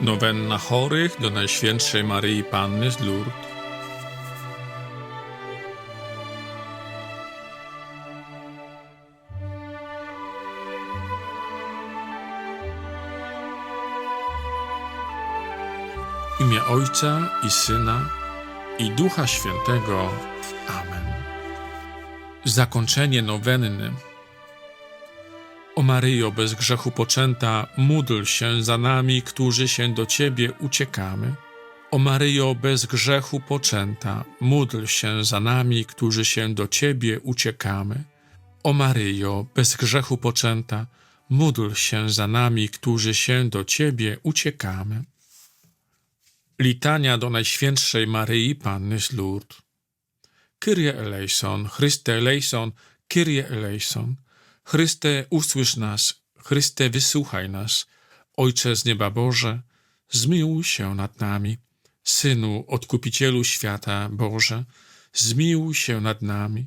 Nowenna chorych do Najświętszej Maryi Panny z Lourdes. W imię Ojca i Syna i Ducha Świętego. Amen. Zakończenie nowenny. O Maryjo, bez grzechu poczęta, módl się za nami, którzy się do Ciebie uciekamy. O Maryjo, bez grzechu poczęta, módl się za nami, którzy się do Ciebie uciekamy. O Maryjo, bez grzechu poczęta, módl się za nami, którzy się do Ciebie uciekamy. Litania do Najświętszej Maryi Panny z Lourdes. Kyrie eleison, Chryste eleison, Kyrie eleison. Chryste, usłysz nas, Chryste, wysłuchaj nas. Ojcze z nieba Boże, zmiłuj się nad nami. Synu, Odkupicielu świata Boże, zmiłuj się nad nami.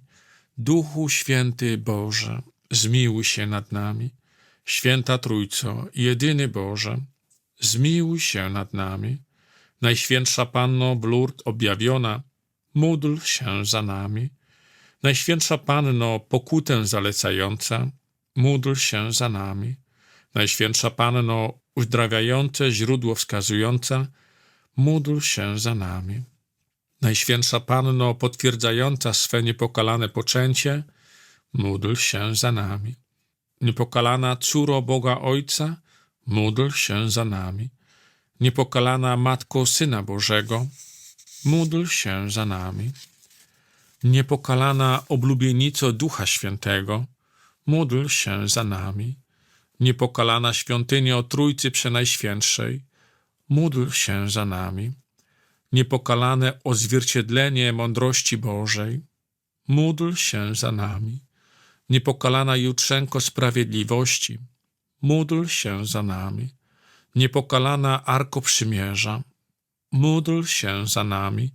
Duchu Święty Boże, zmiłuj się nad nami. Święta Trójco, jedyny Boże, zmiłuj się nad nami. Najświętsza Panno Lourdes objawiona, módl się za nami. Najświętsza Panno pokutę zalecająca, módl się za nami. Najświętsza Panno uzdrawiające źródło wskazująca, módl się za nami. Najświętsza Panno potwierdzająca swe niepokalane poczęcie, módl się za nami. Niepokalana córo Boga Ojca, módl się za nami. Niepokalana Matko Syna Bożego, módl się za nami. Niepokalana oblubienico Ducha Świętego, módl się za nami. Niepokalana świątynio Trójcy Przenajświętszej, módl się za nami. Niepokalane odzwierciedlenie mądrości Bożej, módl się za nami. Niepokalana Jutrzenko Sprawiedliwości, módl się za nami. Niepokalana Arko Przymierza, módl się za nami.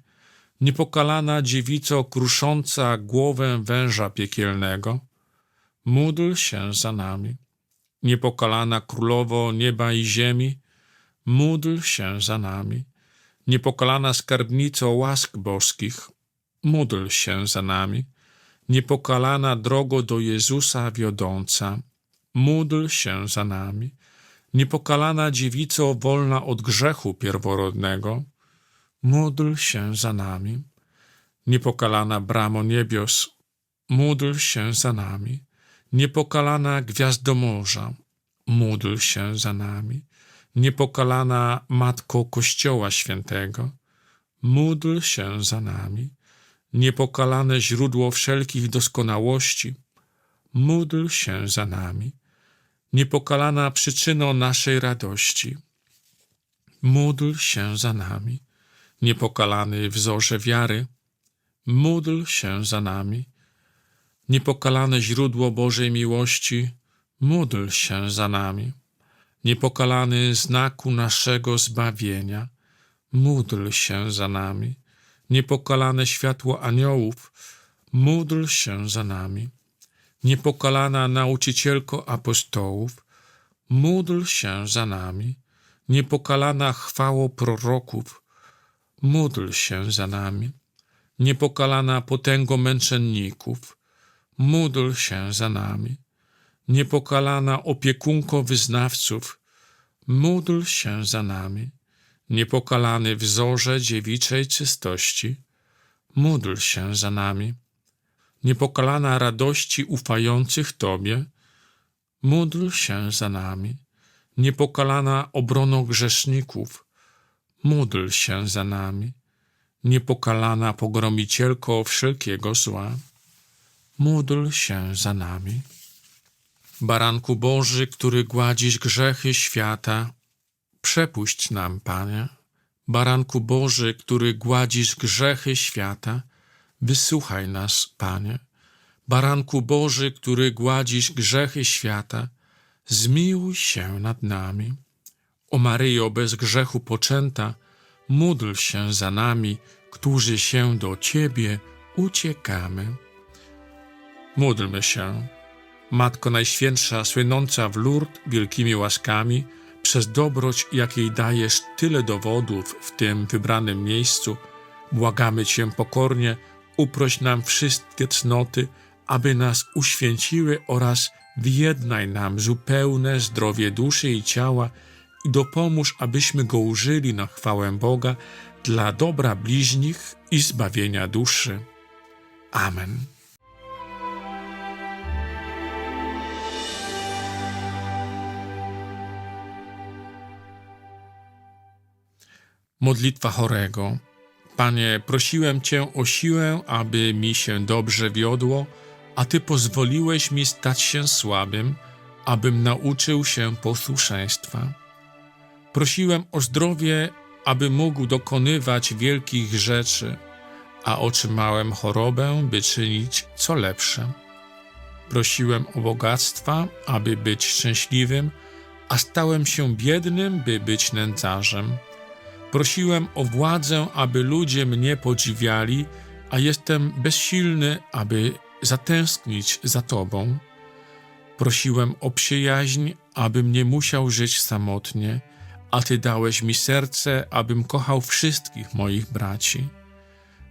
Niepokalana dziewico krusząca głowę węża piekielnego, módl się za nami. Niepokalana królowo nieba i ziemi, módl się za nami. Niepokalana skarbnico łask boskich, módl się za nami. Niepokalana drogo do Jezusa wiodąca, módl się za nami. Niepokalana dziewico wolna od grzechu pierworodnego, módl się za nami. Niepokalana bramo niebios, módl się za nami. Niepokalana gwiazdo morza, módl się za nami. Niepokalana Matko Kościoła Świętego, módl się za nami. Niepokalane źródło wszelkich doskonałości, módl się za nami. Niepokalana przyczyno naszej radości, módl się za nami. Niepokalany wzorze wiary, módl się za nami. Niepokalane źródło Bożej miłości, módl się za nami. Niepokalany znaku naszego zbawienia, módl się za nami. Niepokalane światło aniołów, módl się za nami. Niepokalana nauczycielko apostołów, módl się za nami. Niepokalana chwało proroków, módl się za nami. Niepokalana potęgo męczenników, módl się za nami. Niepokalana opiekunko wyznawców, módl się za nami. Niepokalany wzorze dziewiczej czystości, módl się za nami. Niepokalana radości ufających Tobie, módl się za nami. Niepokalana obrono grzeszników, módl się za nami. Niepokalana pogromicielko wszelkiego zła, módl się za nami. Baranku Boży, który gładzisz grzechy świata, przepuść nam, Panie. Baranku Boży, który gładzisz grzechy świata, wysłuchaj nas, Panie. Baranku Boży, który gładzisz grzechy świata, zmiłuj się nad nami. O Maryjo, bez grzechu poczęta, módl się za nami, którzy się do Ciebie uciekamy. Módlmy się. Matko Najświętsza, słynąca w Lourdes wielkimi łaskami, przez dobroć, jakiej dajesz tyle dowodów w tym wybranym miejscu, błagamy Cię pokornie, uproś nam wszystkie cnoty, aby nas uświęciły oraz wyjednaj nam zupełne zdrowie duszy i ciała i dopomóż, abyśmy go użyli na chwałę Boga dla dobra bliźnich i zbawienia duszy. Amen. Modlitwa chorego. Panie, prosiłem Cię o siłę, aby mi się dobrze wiodło, a Ty pozwoliłeś mi stać się słabym, abym nauczył się posłuszeństwa. Prosiłem o zdrowie, aby mógł dokonywać wielkich rzeczy, a otrzymałem chorobę, by czynić co lepsze. Prosiłem o bogactwa, aby być szczęśliwym, a stałem się biednym, by być nędzarzem. Prosiłem o władzę, aby ludzie mnie podziwiali, a jestem bezsilny, aby zatęsknić za Tobą. Prosiłem o przyjaźń, abym nie musiał żyć samotnie, a Ty dałeś mi serce, abym kochał wszystkich moich braci.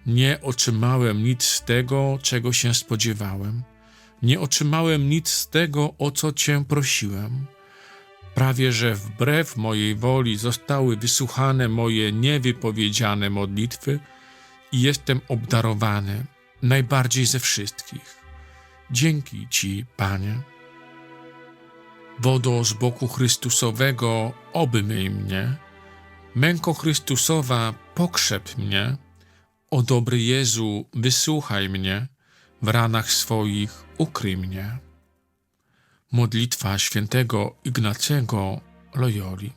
Nie otrzymałem nic z tego, czego się spodziewałem. Nie otrzymałem nic z tego, o co Cię prosiłem. Prawie że wbrew mojej woli zostały wysłuchane moje niewypowiedziane modlitwy i jestem obdarowany najbardziej ze wszystkich. Dzięki Ci, Panie. Wodo z boku Chrystusowego obmyj mnie, męko Chrystusowa pokrzep mnie, o dobry Jezu, wysłuchaj mnie, w ranach swoich ukryj mnie. Modlitwa świętego Ignacego Loyoli.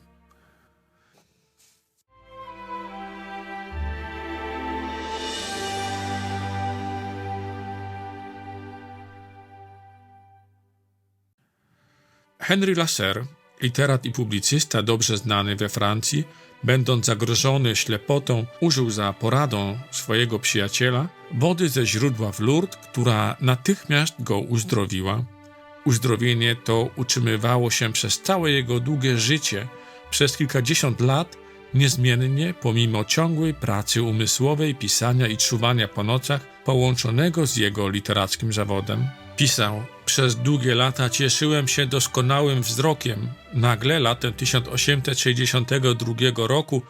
Henry Lasser, literat i publicysta dobrze znany we Francji, będąc zagrożony ślepotą, użył za poradą swojego przyjaciela wody ze źródła w Lourdes, która natychmiast go uzdrowiła. Uzdrowienie to utrzymywało się przez całe jego długie życie, przez kilkadziesiąt lat, niezmiennie pomimo ciągłej pracy umysłowej, pisania i czuwania po nocach, połączonego z jego literackim zawodem. Pisał: Przez długie lata cieszyłem się doskonałym wzrokiem. Nagle, latem 1862 roku,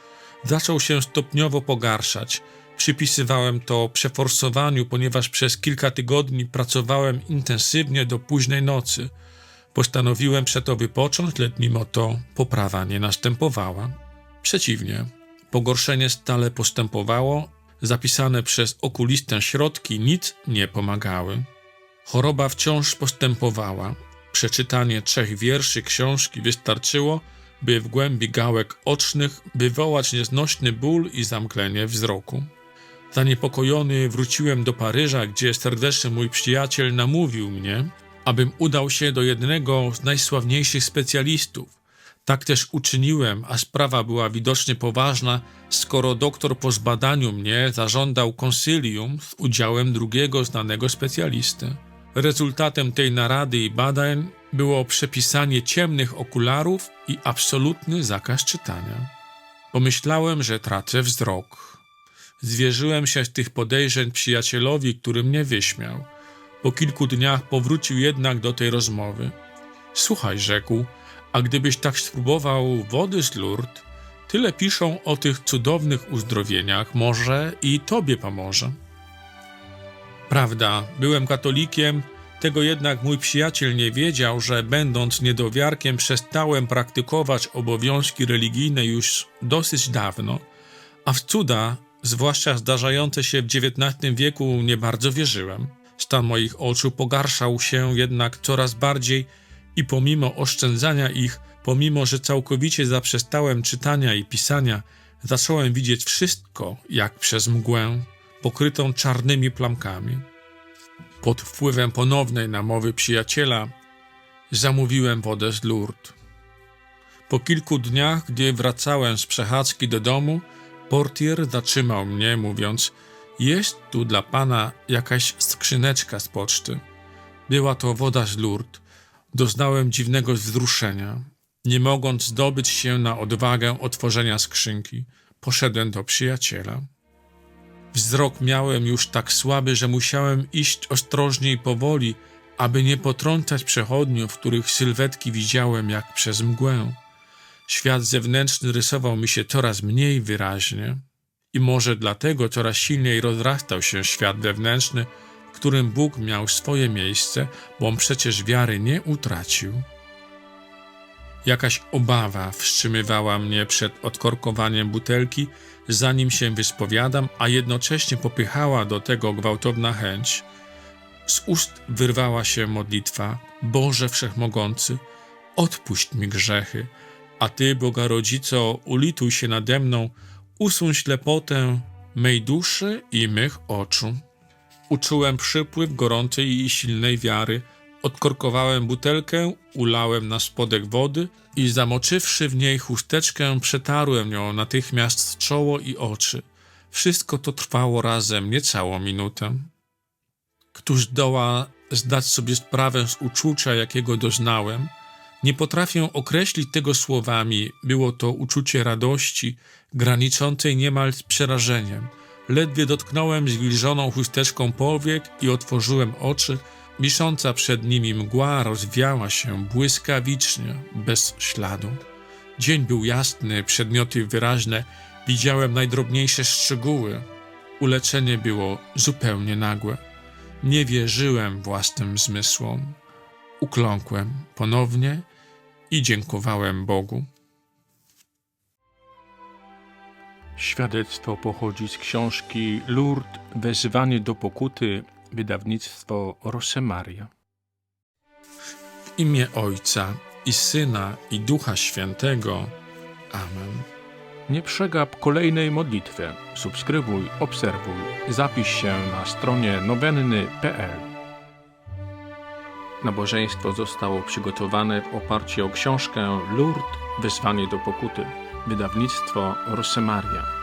zaczął się stopniowo pogarszać. Przypisywałem to przeforsowaniu, ponieważ przez kilka tygodni pracowałem intensywnie do późnej nocy. Postanowiłem przeto wypocząć, lecz mimo to poprawa nie następowała. Przeciwnie, pogorszenie stale postępowało, zapisane przez okulistę środki nic nie pomagały. Choroba wciąż postępowała. Przeczytanie trzech wierszy książki wystarczyło, by w głębi gałek ocznych wywołać nieznośny ból i zamklenie wzroku. Zaniepokojony wróciłem do Paryża, gdzie serdeczny mój przyjaciel namówił mnie, abym udał się do jednego z najsławniejszych specjalistów. Tak też uczyniłem, a sprawa była widocznie poważna, skoro doktor po zbadaniu mnie zażądał konsylium z udziałem drugiego znanego specjalisty. Rezultatem tej narady i badań było przepisanie ciemnych okularów i absolutny zakaz czytania. Pomyślałem, że tracę wzrok. Zwierzyłem się tych podejrzeń przyjacielowi, który mnie wyśmiał. Po kilku dniach powrócił jednak do tej rozmowy. Słuchaj, rzekł, a gdybyś tak spróbował wody z Lourdes, tyle piszą o tych cudownych uzdrowieniach, może i tobie pomoże. Prawda, byłem katolikiem, tego jednak mój przyjaciel nie wiedział, że będąc niedowiarkiem przestałem praktykować obowiązki religijne już dosyć dawno, a w cuda, zwłaszcza zdarzające się w XIX wieku, nie bardzo wierzyłem. Stan moich oczu pogarszał się jednak coraz bardziej i pomimo oszczędzania ich, pomimo że całkowicie zaprzestałem czytania i pisania, zacząłem widzieć wszystko jak przez mgłę pokrytą czarnymi plamkami. Pod wpływem ponownej namowy przyjaciela zamówiłem wodę z Lourdes. Po kilku dniach, gdy wracałem z przechadzki do domu, portier zatrzymał mnie, mówiąc: Jest tu dla pana jakaś skrzyneczka z poczty. Była to woda z Lourdes. Doznałem dziwnego wzruszenia. Nie mogąc zdobyć się na odwagę otworzenia skrzynki, poszedłem do przyjaciela. Wzrok miałem już tak słaby, że musiałem iść ostrożnie i powoli, aby nie potrącać przechodniów, których sylwetki widziałem jak przez mgłę. Świat zewnętrzny rysował mi się coraz mniej wyraźnie i może dlatego coraz silniej rozrastał się świat wewnętrzny, w którym Bóg miał swoje miejsce, bo on przecież wiary nie utracił. Jakaś obawa wstrzymywała mnie przed odkorkowaniem butelki, zanim się wyspowiadam, a jednocześnie popychała do tego gwałtowna chęć. Z ust wyrwała się modlitwa: Boże Wszechmogący, odpuść mi grzechy, a Ty, Boga Rodzico, ulituj się nade mną, usuń ślepotę mej duszy i mych oczu. Uczułem przypływ gorącej i silnej wiary. Odkorkowałem butelkę, ulałem na spodek wody i zamoczywszy w niej chusteczkę, przetarłem nią natychmiast czoło i oczy. Wszystko to trwało razem niecałą minutę. Któż doła zdać sobie sprawę z uczucia, jakiego doznałem? Nie potrafię określić tego słowami. Było to uczucie radości, graniczącej niemal z przerażeniem. Ledwie dotknąłem zwilżoną chusteczką powiek i otworzyłem oczy. Wisząca przed nimi mgła rozwiała się błyskawicznie, bez śladu. Dzień był jasny, przedmioty wyraźne, widziałem najdrobniejsze szczegóły. Uleczenie było zupełnie nagłe. Nie wierzyłem własnym zmysłom. Ukląkłem ponownie i dziękowałem Bogu. Świadectwo pochodzi z książki Lourdes Wezwanie do pokuty, wydawnictwo Rosemaria. W imię Ojca i Syna i Ducha Świętego. Amen. Nie przegap kolejnej modlitwy. Subskrybuj, obserwuj, zapisz się na stronie nowenny.pl. Nabożeństwo zostało przygotowane w oparciu o książkę Lourdes Wezwanie do pokuty, wydawnictwo Rosemaria.